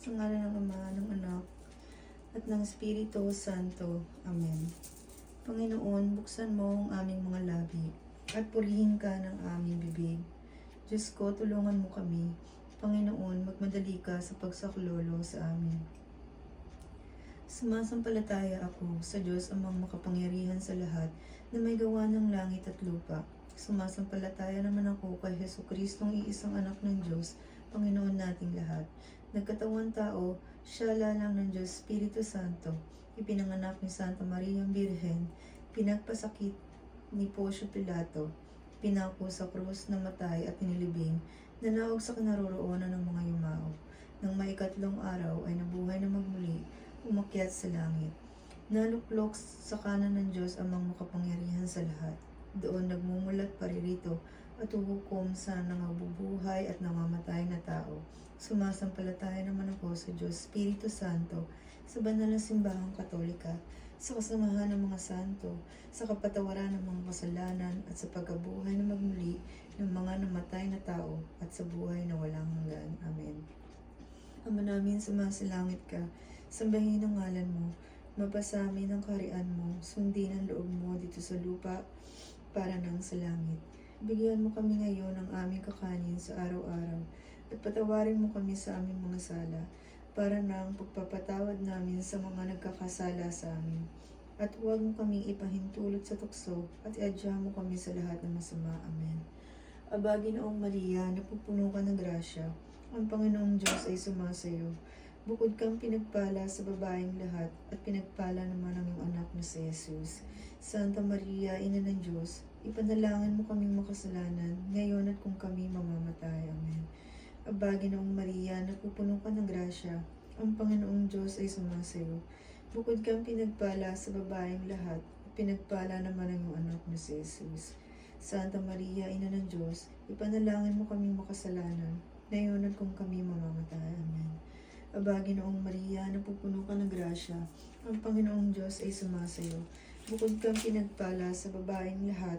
Sa ngalan ng Ama, ng Anak, at ng Espiritu Santo. Amen. Panginoon, buksan mo ang aming mga labi at purihin ka ng aming bibig. Diyos ko, tulungan mo kami. Panginoon, magmadali ka sa pagsaklolo sa amin. Sumasampalataya ako sa Diyos amang makapangyarihan sa lahat na may gawa ng langit at lupa. Sumasampalataya naman ako kay Heso Kristong iisang anak ng Diyos, Panginoon nating lahat. Nagkatawan tao, siya lalang ng Diyos, Espiritu Santo, ipinanganak ni Santa Maria Birhen, pinagpasakit ni Poncio Pilato, pinako sa krus na matay at nilibing, nanawag sa kinaroroonan ng mga yumao. Nang maikatlong araw ay nabuhay na magmuli, umakyat sa langit. Naluklok sa kanan ng Diyos amang makapangyarihan sa lahat. Doon nagmumulat paririto at huhukom sa nangabubuhay at namamatay na tao. Sumasampalataya naman ako sa Diyos, Espiritu Santo, sa banal na simbahang katolika, sa kasamahan ng mga santo, sa kapatawaran ng mga kasalanan at sa pagkabuhay na magmuli ng mga namatay na tao at sa buhay na walang hanggan. Amen. Ama namin, sumasalangit ka, sambahin ang ngalan mo, mapasa amin ang karian mo, sundin ang loob mo dito sa lupa para nang sa langit. Bigyan mo kami ngayon ng aming kakanin sa araw-araw at patawarin mo kami sa aming mga sala para nang pagpapatawad namin sa mga nagkakasala sa amin. At huwag mo kaming ipahintulot sa tukso at iadya mo kami sa lahat ng masama. Amen. Abagi noong Maria, napupuno ka ng grasya. Ang Panginoong Diyos ay sumasayo. Bukod kang pinagpala sa babaeng lahat at pinagpala naman ang iyong anak na si Jesus. Santa Maria, Ina ng Diyos, ipanalangin mo kaming makasalanan, ngayon at kung kami mamamatay. Amen. Abagi noong Maria, napupuno ka ng grasya. Ang Panginoong Diyos ay sumasayo. Bukod kang pinagpala sa babaeng lahat, at pinagpala naman ang iyong anak na si Jesus. Santa Maria, Ina ng Diyos, ipanalangin mo kaming makasalanan, ngayon at kung kami mamamatay. Amen. Abagi noong Maria, napupuno ka ng grasya. Ang Panginoong Diyos ay sumasayo. Bukod kang pinagpala sa babaeng lahat,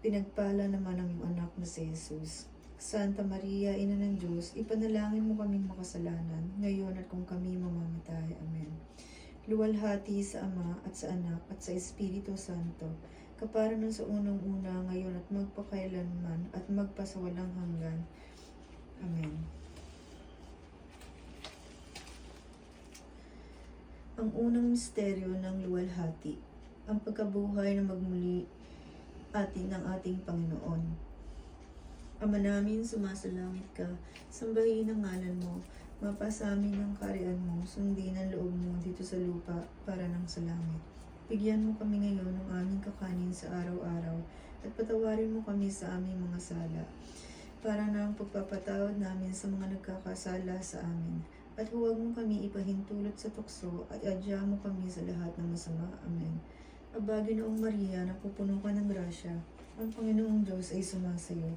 pinagpala naman ang iyong anak na si Jesus. Santa Maria, Ina ng Diyos, ipanalangin mo kaming makasalanan, ngayon at kung kami mamamatay. Amen. Luwalhati sa Ama at sa Anak at sa Espiritu Santo, kapara ng sa unang-una, ngayon at magpakailanman at magpasawalang hanggan. Amen. Ang unang misteryo ng luwalhati, ang pagkabuhay na magmuli atin ng ating Panginoon. Ama namin, sumasalangit ka, sambahin ang ngalan mo, mapasa amin ang karian mo, sundin ang loob mo dito sa lupa para nang sa langit. Bigyan mo kami ngayon ng aming kakanin sa araw-araw at patawarin mo kami sa aming mga sala para nang pagpapatawad namin sa mga nagkakasala sa amin. At huwag mo kami ipahintulot sa tukso at adya mo kami sa lahat ng masama. Amen. Abagi noong Maria, napupuno ka ng grasya. Ang Panginoong Diyos ay sumasayo.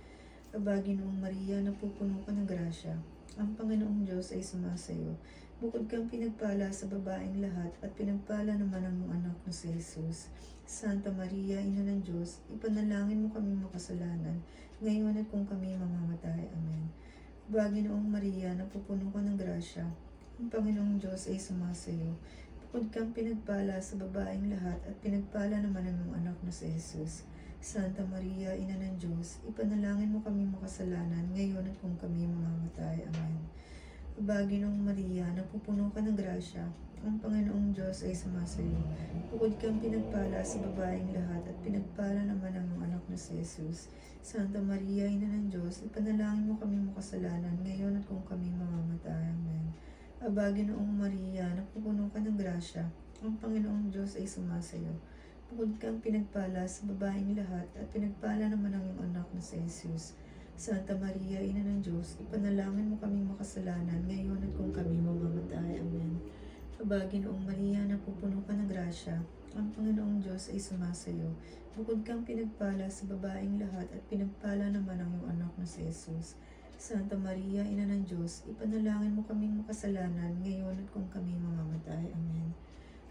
Abagi noong Maria, napupuno ka ng grasya. Ang Panginoong Diyos ay sumasayo. Bukod kang pinagpala sa babaeng lahat at pinagpala naman ang iyong anak na si Jesus. Santa Maria, Ina ng Diyos, ipanalangin mo kaming makasalanan, ngayon at kung kami mamamatay. Amen. Bagi noong Maria, napupuno ka ng grasya. Ang Panginoong Diyos ay sumasayo. Bukod kang pinagpala sa babaeng lahat at pinagpala naman ang iyong anak na si Jesus. Santa Maria, Ina ng Diyos, ipanalangin mo kami makasalanan ngayon at kung kami mamamatay. Amen. Bagi noong Maria, napupuno ka ng grasya. Ang Panginoong Diyos ay sumasayo. Bukod kang pinagpala sa babaeng lahat at pinagpala naman ang iyong anak na si Jesus. Santa Maria, Ina ng Diyos, ipanalangin mo kami makasalanan ngayon at kung kami mamamatay. Amen. Abagi noong Maria, napupuno ka ng grasya. Ang Panginoong Diyos ay sumasayo. Bukod kang pinagpala sa babaeng lahat at pinagpala naman ang iyong anak na si Jesus. Santa Maria, Ina ng Diyos, ipanalangin mo kaming makasalanan ngayon at kung kami mamamatay. Amen. Aba, Ginoong Maria, napupuno ka ng grasya. Ang Panginoong Diyos ay sumasayo. Bukod kang pinagpala sa babaeng lahat at pinagpala naman ang iyong anak na si Jesus. Santa Maria, Ina ng Diyos, ipanalangin mo kaming makasalanan ngayon at kung kami mamamatay. Amen.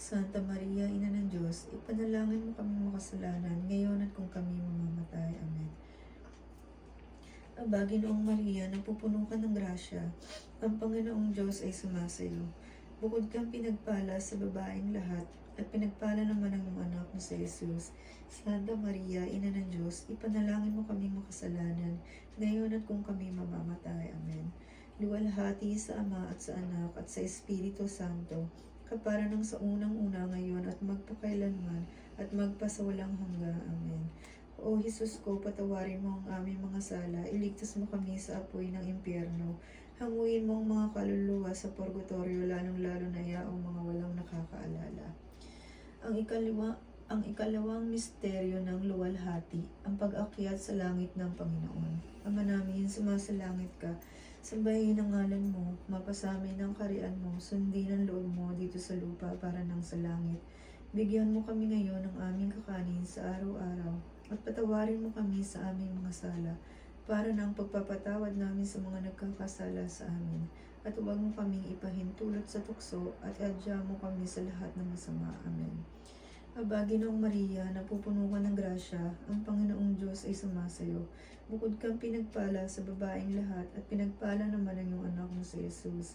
Santa Maria, Ina ng Diyos, ipanalangin mo kaming makasalanan, ngayon at kung kami mamamatay. Amen. Aba, Ginoong Maria, napupuno ka ng grasya, ang Panginoong Diyos ay sumasayo. Bukod kang pinagpala sa babaeng lahat, at pinagpala naman ang iyong anak na si Jesus. Santa Maria, Ina ng Diyos, ipanalangin mo kaming makasalanan, ngayon at kung kami mamamatay. Amen. Luwalhati sa Ama at sa Anak at sa Espiritu Santo, kapara ng sa unang-una ngayon at magpakailanman at magpasawalang hanggang. Amen. O Jesus ko, patawarin mo ang aming mga sala, iligtas mo kami sa apoy ng impyerno, hanguin mo ang mga kaluluwa sa purgatorio, lalong-lalo na yaong mga walang nakakaalala. Ang ikaliwa, ang ikalawang misteryo ng luwalhati, ang pag-akyat sa langit ng Panginoon. Ama namin, sumasalangit ka, sambahin ang ngalan mo, mapasamin ang karian mo, sundin ang loob mo dito sa lupa para nang sa langit. Bigyan mo kami ngayon ng aming kakanin sa araw-araw, at patawarin mo kami sa aming mga sala, para ng pagpapatawad namin sa mga nagkakasala sa amin. At huwag mo kaming ipahintulot sa tukso at adya mo kami sa lahat ng masama. Amen. Aba, Ginoong Maria, napupuno ka ng grasya, ang Panginoong Diyos ay sumasayo. Bukod kang pinagpala sa babaeng lahat at pinagpala naman ang iyong anak na si Jesus.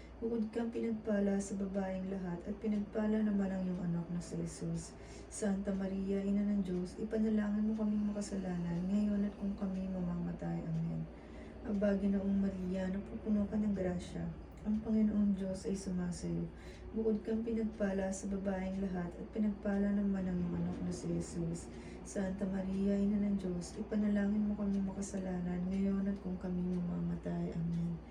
Bukod kang pinagpala sa babaeng lahat at pinagpala naman ang iyong anak na si Jesus. Santa Maria, Ina ng Diyos, ipanalangin mo kaming makasalanan ngayon at kung kami mamamatay. Amen. Aba, Ginoong Maria, napupuno ka ng grasya, ang Panginoong Diyos ay sumasayo. Bukod kang pinagpala sa babaeng lahat at pinagpala naman ang iyong anak na si Jesus. Santa Maria, Ina ng Diyos, ipanalangin mo kami makasalanan ngayon at kung kami mamamatay. Amen.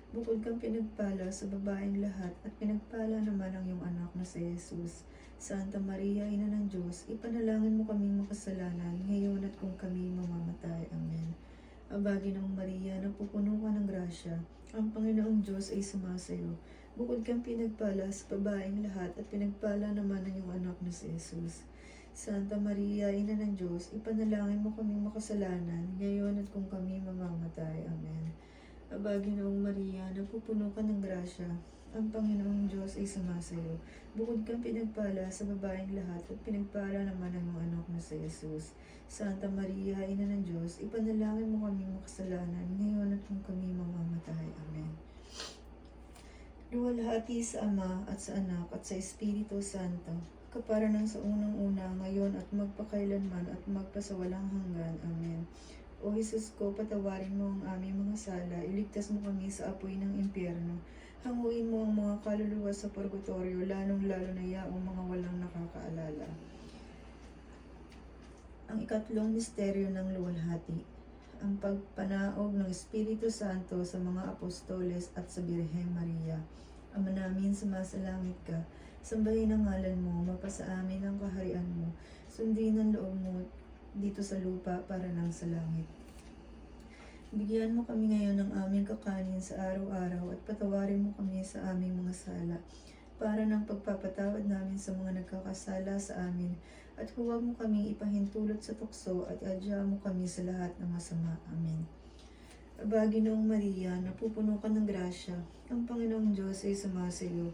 Bukod kang pinagpala sa babaeng lahat at pinagpala naman ang iyong anak na si Jesus. Santa Maria, Ina ng Diyos, ipanalangin mo kaming makasalanan ngayon at kung kami mamamatay. Amen. Aba, Ginoong Maria, napupuno ka ng grasya. Ang Panginoong Diyos ay sumasayo. Bukod kang pinagpala sa babaeng lahat at pinagpala naman ang iyong anak na si Jesus. Santa Maria, Ina ng Diyos, ipanalangin mo kaming makasalanan ngayon at kung kami mamamatay. Amen. Aba, Ginoong Maria, napupuno ka ng grasya. Ang Panginoong Diyos ay sumasayo. Bukod kang pinagpala sa babaeng lahat at pinagpala naman ang iyong anak na si Jesus. Santa Maria, Ina ng Diyos, ipanalangin mo kaming makasalanan ngayon at kung kami mamamatay. Amen. Luwalhati sa Ama at sa Anak at sa Espiritu Santo, kapara ng sa unang-una, ngayon at magpakailanman at magpasawalang hanggan. Amen. O Jesus ko, patawarin mo ang aming mga sala, iligtas mo kami sa apoy ng impyerno. Hanguin mo ang mga kaluluwa sa purgatorio, lalong-lalo na yaong mga walang nakakaalala. Ang ikatlong misteryo ng luwalhati, ang pagpanaog ng Espiritu Santo sa mga apostoles at sa Birhen Maria. Ama namin, sumasalangit ka, sambahin ang ngalan mo, mapasa amin ang kaharian mo, sundin ang loob mo dito sa lupa para nang sa langit. Bigyan mo kami ngayon ng aming kakanin sa araw-araw at patawarin mo kami sa aming mga sala para ng pagpapatawad namin sa mga nagkakasala sa amin at huwag mo kami ipahintulot sa tukso at adya mo kami sa lahat ng masama. Amen. Aba, Ginoong Maria, napupuno ka ng grasya. Ang Panginoong Diyos ay sumasa iyo.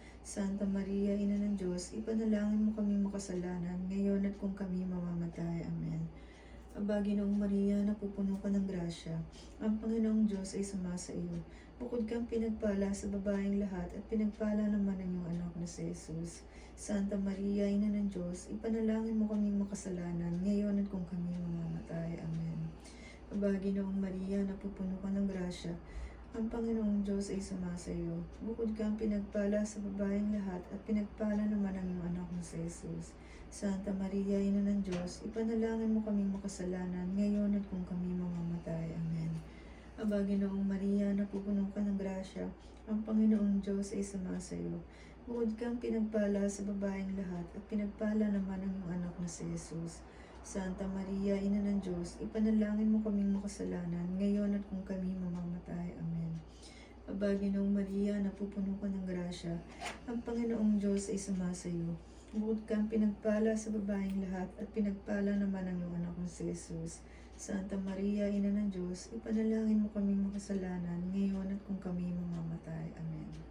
Santa Maria, Ina ng Diyos, ipanalangin mo kami makasalanan ngayon at kung kami mamamatay. Amen. Aba, Ginoong Maria, napupuno ka ng grasya. Ang Panginoong Diyos ay sumasa iyo. Bukod kang pinagpala sa babaeng lahat at pinagpala naman ang iyong anak na si Jesus. Santa Maria, Ina ng Diyos, ipanalangin mo kaming makasalanan ngayon at kung kami mamamatay. Amen. Aba, Ginoong Maria, napupuno ka ng grasya. Ang Panginoong Diyos ay sumasa iyo. Bukod kang pinagpala sa babaeng lahat at pinagpala naman ang iyong anak na si Jesus. Santa Maria, Ina ng Diyos, ipanalangin mo kaming makasalanan ngayon at kung kami mamamatay. Amen. Aba, Ginoong Maria, napupuno ka ng grasya. Ang Panginoong Diyos ay sumasa iyo. Bukod kang pinagpala sa babaeng lahat at pinagpala naman ang iyong anak na si Jesus. Santa Maria, Ina ng Diyos, ipanalangin mo kaming makasalanan ngayon at kung kami mamamatay. Amen. Aba, Ginoong Maria, napupuno ka ng grasya. Ang Panginoong Diyos ay sumasa iyo. Bukod kang pinagpala sa babaeng lahat at pinagpala naman ang iyong anak na si Jesus. Santa Maria, Ina ng Diyos, ipanalangin mo kaming makasalanan ngayon at kung kami mamamatay. Amen.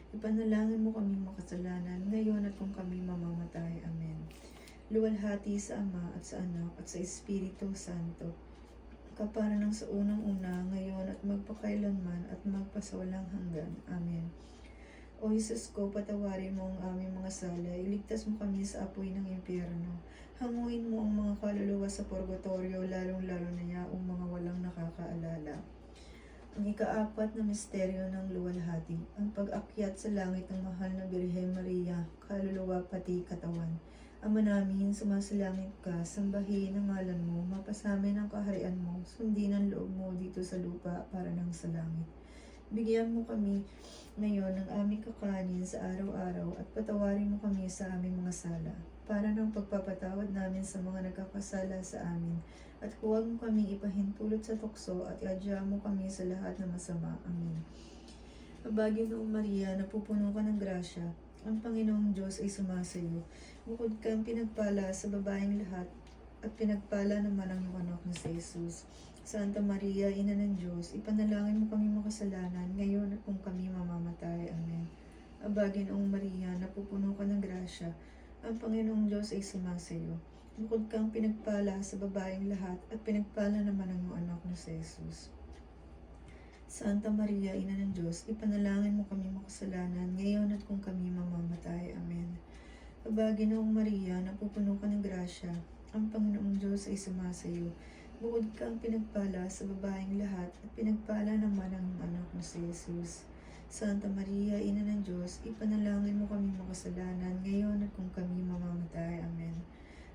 ipanalangin mo kaming makasalanan ngayon at kung kami mamamatay. Amen. Luwalhati sa Ama at sa Anak at sa Espiritu Santo. Kapara ng sa unang-una, ngayon at magpakailanman at magpasawalang hanggan. Amen. O Jesus ko, patawarin mo ang aming mga sala, iligtas mo kami sa apoy ng impyerno. Hanguin mo ang mga kaluluwa sa purgatorio, lalong-lalo na yaong mga walang nakakaalala. Ikaapat na misteryo ng luwalhati, ang pag-akyat sa langit ng mahal na Birhen Maria, kaluluwa pati katawan. Ama namin, sumasalangit ka, sambahin ang ngalan mo, mapasamin ang kaharian mo, sundin ang loob mo dito sa lupa para nang sa langit. Bigyan mo kami ngayon ng aming kakanin sa araw-araw at patawarin mo kami sa aming mga sala para ng pagpapatawad namin sa mga nagkakasala sa amin at huwag mo kami ipahintulot sa tukso at iadya mo kami sa lahat ng masama. Amen. Abagin noong Maria, napupuno ka ng grasya. Ang Panginoong Diyos ay sumasa iyo. Bukod kang pinagpala sa babaeng lahat at pinagpala naman ang anak na si Jesus. Santa Maria, Ina ng Diyos, ipanalangin mo kami makasalanan ngayon at kung kami mamamatay. Amen. Abagin noong Maria, napupuno ka ng grasya. Ang Panginoong Diyos ay sumasa iyo. Bukod kang pinagpala sa babaeng lahat at pinagpala naman ang iyong anak na si Jesus. Santa Maria, Ina ng Diyos, ipanalangin mo kami makasalanan ngayon at kung kami mamamatay. Amen. Aba, Ginoong Maria, napupuno ka ng grasya, ang Panginoong Diyos ay sumasa iyo. Bukod kang pinagpala sa babaeng lahat at pinagpala naman ang anak na si Jesus. Santa Maria, Ina ng Diyos, ipanalangin mo kami makasalanan ngayon at kung kami mamamatay. Amen.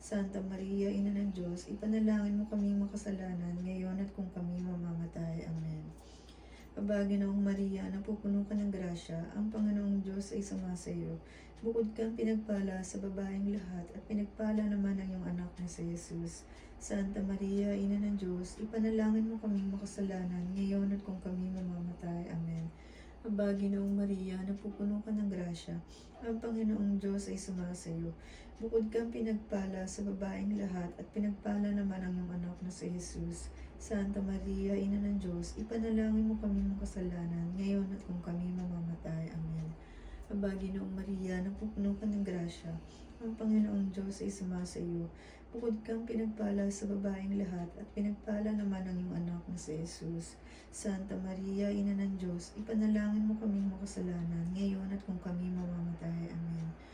Santa Maria, Ina ng Diyos, ipanalangin mo kami makasalanan ngayon at kung kami mamamatay. Amen. Aba, Ginoong Maria, napupuno ka ng grasya, ang Panginoong Diyos ay sumasa iyo. Bukod kang pinagpala sa babaeng lahat at pinagpala naman ang iyong anak na si Jesus. Santa Maria, Ina ng Diyos, ipanalangin mo kami makasalanan ngayon at kung kami mamamatay. Amen. Aba, Ginoong Maria, napupuno ka ng grasya, ang Panginoong Diyos ay sumasa iyo. Bukod kang pinagpala sa babaeng lahat at pinagpala naman ang iyong anak na si Jesus. Santa Maria, Ina ng Diyos, ipanalangin mo kami makasalanan ngayon at kung kami mamamatay. Amen. Aba, Ginoong Maria, napupuno ka ng grasya, ang Panginoong Diyos ay sumasa iyo. Bukod kang pinagpala sa babaeng lahat at pinagpala naman ang iyong anak na si Jesus. Santa Maria, Ina ng Diyos, ipanalangin mo kami makasalanan ngayon at kung kami mamamatay. Amen.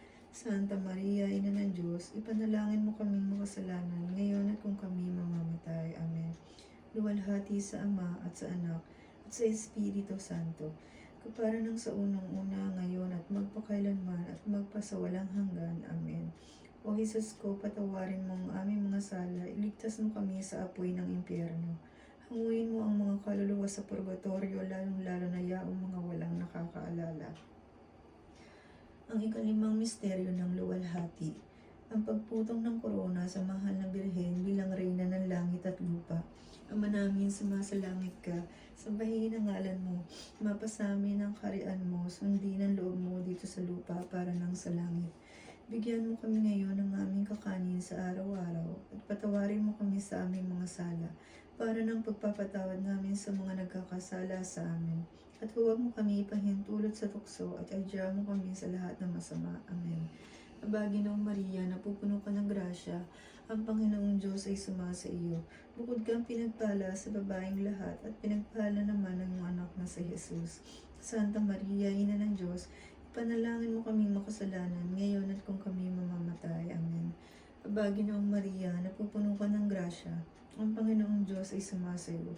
Santa Maria, Ina ng Diyos, ipanalangin mo kaming makasalanan ngayon at kung kami mamamatay. Amen. Luwalhati sa Ama at sa Anak at sa Espiritu Santo, kapara ng sa unang-una ngayon at magpakailanman at magpasawalang hanggan. Amen. O Jesus ko, patawarin mo ang aming mga sala, iligtas mo kami sa apoy ng impyerno. Hanguin mo ang mga kaluluwa sa purgatorio, lalong-lalo na yaong mga walang nakakaalala. Ang ikalimang misteryo ng luwalhati, ang pagputong ng korona sa mahal na birhen bilang reyna ng langit at lupa. Ama namin, sumasalangit ka, sambahin ang ngalan mo, mapasamin ang karian mo, sundin ang loob mo dito sa lupa para nang sa langit. Bigyan mo kami ngayon ng aming kakanin sa araw-araw at patawarin mo kami sa aming mga sala para ng pagpapatawad namin sa mga nagkakasala sa amin. At huwag mo kami ipahintulot sa tukso at adya mo kami sa lahat ng masama. Amen. Aba, Ginoong Maria, napupuno ka ng grasya, ang Panginoong Diyos ay sumasa iyo. Bukod kang pinagpala sa babaeng lahat at pinagpala naman ang iyong anak na si Jesus. Santa Maria, Ina ng Diyos, ipanalangin mo kami makasalanan ngayon at kung kami mamamatay. Amen. Aba, Ginoong Maria, napupuno ka ng grasya, ang Panginoong Diyos ay sumasa iyo.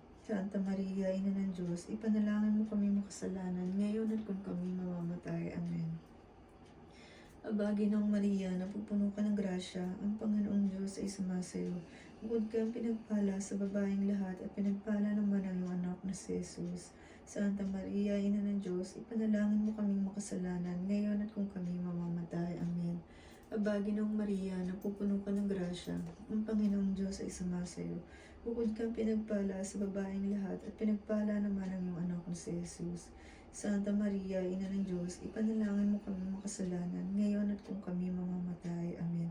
Santa Maria, Ina ng Diyos, ipanalangin mo kami makasalanan ngayon at kung kami mamamatay. Amen. Aba, Ginoong Maria, napupuno ka ng grasya, ang Panginoong Diyos ay sumasayo. Bukod kang pinagpala sa babaeng lahat at pinagpala naman ang iyong anak na si Jesus. Santa Maria, Ina ng Diyos, ipanalangin mo kaming makasalanan, ngayon at kung kami mamamatay. Amen. Aba, Ginoong Maria, napupuno ka ng grasya, ang Panginoong Diyos ay sumasayo. Bukod kang pinagpala sa babaeng lahat at pinagpala naman ang iyong anak na si Jesus. Santa Maria, Ina ng Diyos, ipanalangin mo kami makasalanan, ngayon at kung kami mamamatay. Amen.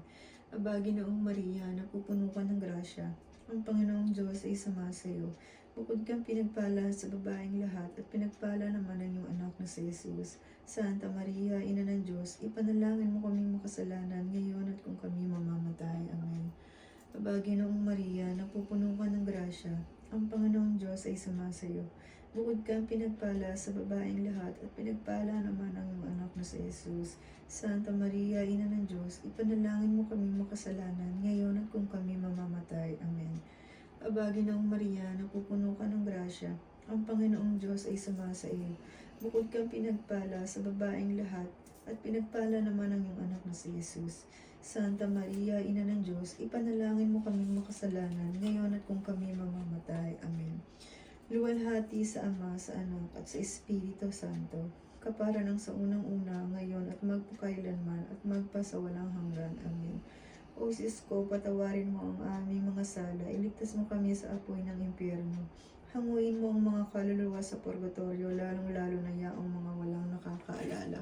Aba, Ginoong Maria, napupuno ka ng grasya, ang Panginoong Diyos ay sumasayo. Bukod kang pinagpala sa babaeng lahat at pinagpala naman ang iyong anak na si Jesus. Santa Maria, Ina ng Diyos, ipanalangin mo kaming makasalanan ngayon at kung kami mamamatay. Amen. Aba, Ginoong Maria, napupuno ka ng grasya, ang Panginoong Diyos ay sumasayo. Bukod kang pinagpala sa babaeng lahat at pinagpala naman ang iyong anak na si Jesus. Santa Maria, Ina ng Diyos, ipanalangin mo kaming makasalanan ngayon at kung kami mamamatay. Amen. Aba, Ginoong Maria, napupuno ka ng grasya, ang Panginoong Diyos ay sumasa iyo. Bukod kang pinagpala sa babaeng lahat, at pinagpala naman ang iyong anak na si Jesus. Santa Maria, Ina ng Diyos, ipanalangin mo kaming makasalanan, ngayon at kung kami mamamatay. Amen. Luwalhati sa Ama, sa Anak, at sa Espiritu Santo, kapara ng sa unang-una, ngayon at magpakailanman, at magpasawalang hanggan. Amen. O Sis ko, patawarin mo ang aming mga sala, iligtas mo kami sa apoy ng impyerno. Hanguin mo ang mga kaluluwa sa purgatorio, lalong-lalo na yaong mga walang nakakaalala.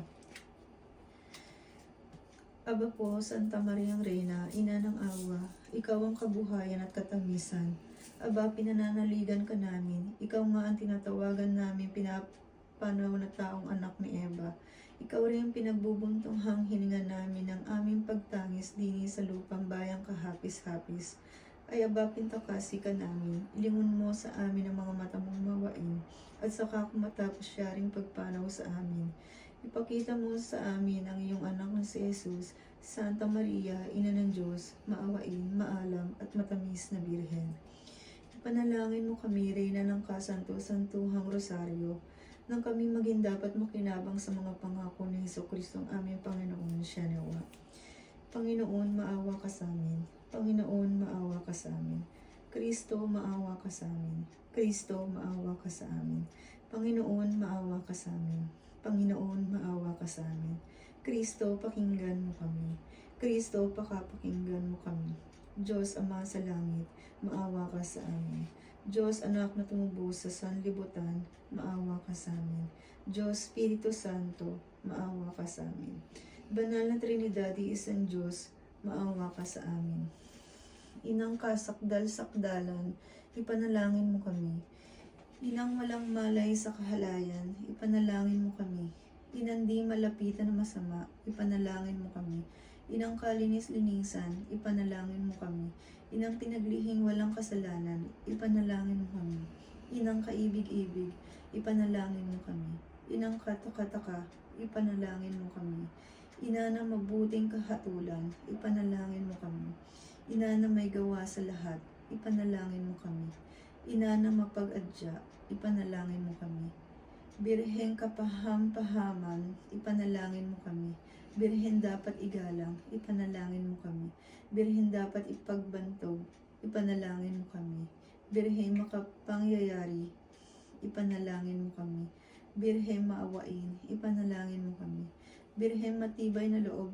Aba po, Santa Mariang Reina, Ina ng Awa, Ikaw ang kabuhayan at katamisan. Aba, pinananaligan ka namin. Ikaw nga ang tinatawagan namin pinapanaw na taong anak ni Eva. Ikaw rin ang pinagbubuntong hininga namin ng aming pagtangis dini sa lupang bayang kahapis-hapis. Ay aba, pintakasi ka namin. Ilingon mo sa amin ang mga mata mong mawain at saka kung matapos siya ring pagpanaw sa amin. Ipakita mo sa amin ang iyong anak na si Jesus, Santa Maria, Ina ng Diyos, maawain, maalam at matamis na Birhen. Ipanalangin mo kami, Reyna ng Kasanto-Santuhang Rosaryo, nang kami maging dapat makinabang sa mga pangako ni Heso Kristo ang aming Panginoon siya nawa. Panginoon, maawa ka sa amin. Panginoon, maawa ka sa amin. Kristo, maawa ka sa amin. Kristo, maawa ka sa amin. Panginoon, maawa ka sa amin. Panginoon, maawa ka sa amin. Kristo, pakinggan mo kami. Kristo, pakapakinggan mo kami. Diyos, Ama sa langit, maawa ka sa amin. Diyos, anak na tumubos sa sanlibutan, maawa ka sa amin. Diyos, Espiritu Santo, maawa ka sa amin. Banal na Trinidad, isang Diyos, maawa ka sa amin. Inang kasakdal-sakdalan, ipanalangin mo kami. Inang walang malay sa kahalayan, ipanalangin mo kami. Inang di malapitan na masama, ipanalangin mo kami. Inang kalinis-linisan, ipanalangin mo kami. Inang pinaglihing walang kasalanan, ipanalangin mo kami. Inang kaibig-ibig, ipanalangin mo kami. Inang katakataka, ipanalangin mo kami. Ina na mabuting kahatulan, ipanalangin mo kami. Ina na may gawa sa lahat, ipanalangin mo kami. Ina na mapag-adya, ipanalangin mo kami. Birheng kapaham-pahaman, ipanalangin mo kami. Birhen dapat igalang, ipanalangin mo kami. Birhen dapat ipagbantog, ipanalangin mo kami. Birhen makapangyayari, ipanalangin mo kami. Birhen maawain, ipanalangin mo kami. Birhen matibay na loob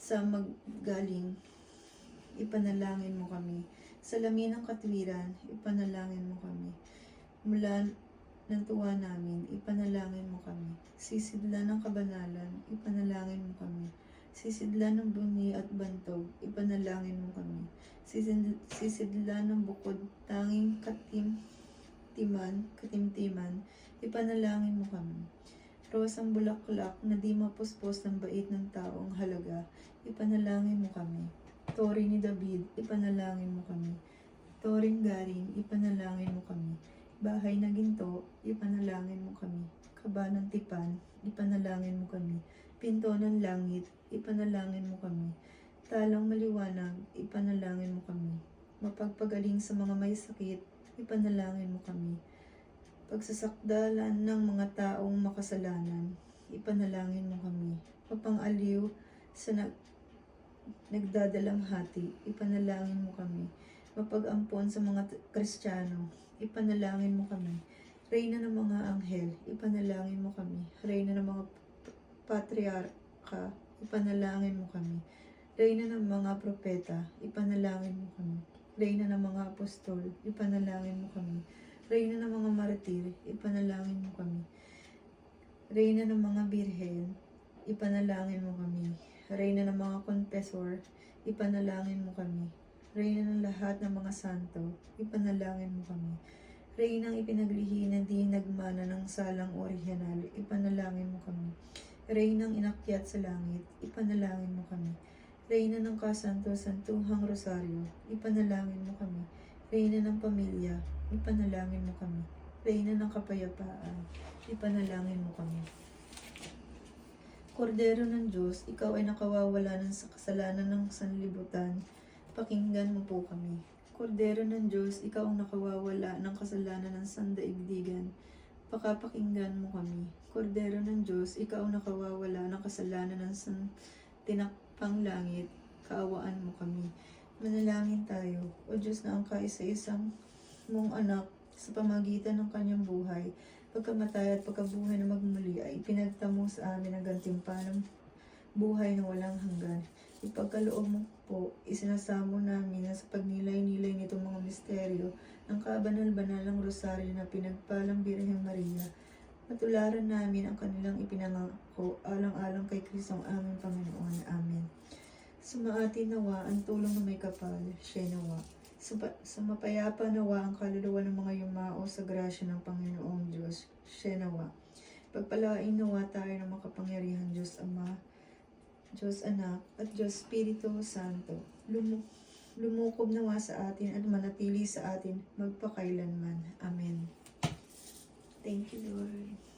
sa maggaling, ipanalangin mo kami. Salamin ng katwiran, ipanalangin mo kami. Mula ng tuwa namin, ipanalangin mo kami. Sisidlan ng kabanalan, ipanalangin mo kami. Sisidlan ng bunyi at bantog, ipanalangin mo kami. Sisid- Sisidlan ng bukod, tanging katim, timan, katimtiman, ipanalangin mo kami. Rosang bulaklak na di mapuspos ng bait ng taong halaga, ipanalangin mo kami. Tori ni David, ipanalangin mo kami. Toring garing, ipanalangin mo kami. Bahay na ginto, ipanalangin mo kami. Kaba ng tipan, ipanalangin mo kami. Pinto ng langit, ipanalangin mo kami. Talang maliwanag, ipanalangin mo kami. Mapagpagaling sa mga may sakit, ipanalangin mo kami. Pagsasakdalan ng mga taong makasalanan, ipanalangin mo kami. Mapangaliw sa nag nagdadalang hati, ipanalangin mo kami. Mapag-ampon sa mga Kristiyano, ipanalangin mo kami. Reyna ng mga anghel, ipanalangin mo kami. Reyna ng mga patriarka, ipanalangin mo kami. Reyna ng mga propeta, ipanalangin mo kami. Reyna ng mga apostol, ipanalangin mo kami. Reyna ng mga martir, ipanalangin mo kami. Reyna ng mga birhen, ipanalangin mo kami. Reyna ng mga confessor, ipanalangin mo kami. Reyna ng lahat ng mga santo, ipanalangin mo kami. Reynang ipinaglihi na di nagmana ng salang orihinal, ipanalangin mo kami. Reynang inakyat sa langit, ipanalangin mo kami. Reyna ng kasanto-santuhang rosaryo, ipanalangin mo kami. Reyna ng pamilya, ipanalangin mo kami. Reyna ng kapayapaan, ipanalangin mo kami. Kordero ng Diyos, ikaw ay nakawawala ng sa kasalanan ng sanlibutan. Pakinggan mo po kami. Kordero ng Diyos, ikaw ang nakawawala ng kasalanan ng sandaigdigan. Pakapakinggan mo kami. Kordero ng Diyos, ikaw ang nakawawala ng kasalanan ng san tinakpang langit. Kaawaan mo kami. Manalangin tayo, O Diyos na ang kaisa-isang mong anak sa pamagitan ng kanyang buhay, pagkamatay at pagkabuhay na magmuli ay pinagtamo sa amin ang gantimpalang buhay na walang hanggan. Ipagkaloob mo po, isinasamo namin na sa pagnilay-nilay nitong mga misteryo ng kabanal-banalang rosaryo na pinagpalang Birheng Maria. Matularan namin ang kanilang ipinangako alang-alang kay Kristo ang aming Panginoon. Amen. Sumaati nawa ang tulong ng may kapal, siya nawa. Sumapayapa nawa ang kaluluwa ng mga yumao sa grasya ng Panginoong Diyos, siya nawa. Pagpalain nawa tayo ng makapangyarihan Diyos Ama, Diyos Anak, at Diyos Espiritu Santo. Lumu- lumukob nawa sa atin at manatili sa atin magpakailanman. Amen. Thank you, Lord.